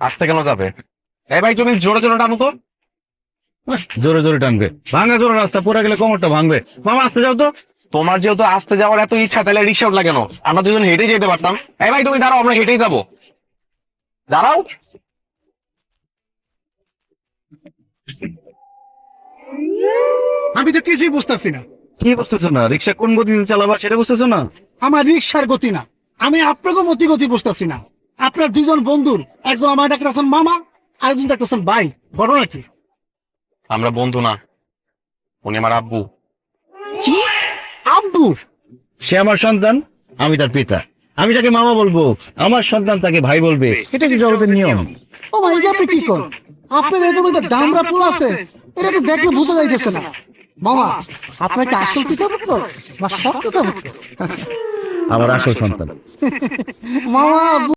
আসতে কেন যাবে? এই ভাই তুমি জোরে জোরে টানো তো। জোরে জোরে টানবে। ভাঙা জোরে রাস্তা পড়ে গেলে কোমরটা ভাঙবে। মামা আসতে যাও তো। তোমার যেহেতু আসতে যাওয়ার এত ইচ্ছা তাহলে রিক্সা উঠলা কেন? আমরা দুজন হেঁটে যেতে পারতাম। এই ভাই তুমি দাঁড়াও আমরা হেঁটেই যাব। দাঁড়াও। আমি তো কিছুই বুঝতেছি না। কি বুঝতেছো না? রিক্সা কোন গতিতে চালাবা সেটা বুঝতেছো না? আমার রিক্সার গতি না। আমি আপনাকে মতি গতি বুঝতেছি না। আপনার দুজন বন্ধুর একজন আমার ডাকতেছেন মামা আরেকজন ডাকতেছেন ভাই। বড় নাকি আমরা বন্ধু না। উনি আমার আব্বু। কি? আব্বু? সে আমার সন্তান আমি তার পিতা। আমি তাকে মামা বলব। আমার সন্তান তাকে ভাই বলবে। এটা কি জগতের নিয়ম? ও ভাই এটা আপনি কি করেন? আপনার এরকম একটা দামরা ফুল আছে। এটাকে দেখলে ভূত যাইতেছে না। মামা আপনার কি আসল পিতা পুত্র? না সব পিতা পুত্র? আমার আসল সন্তান। মামা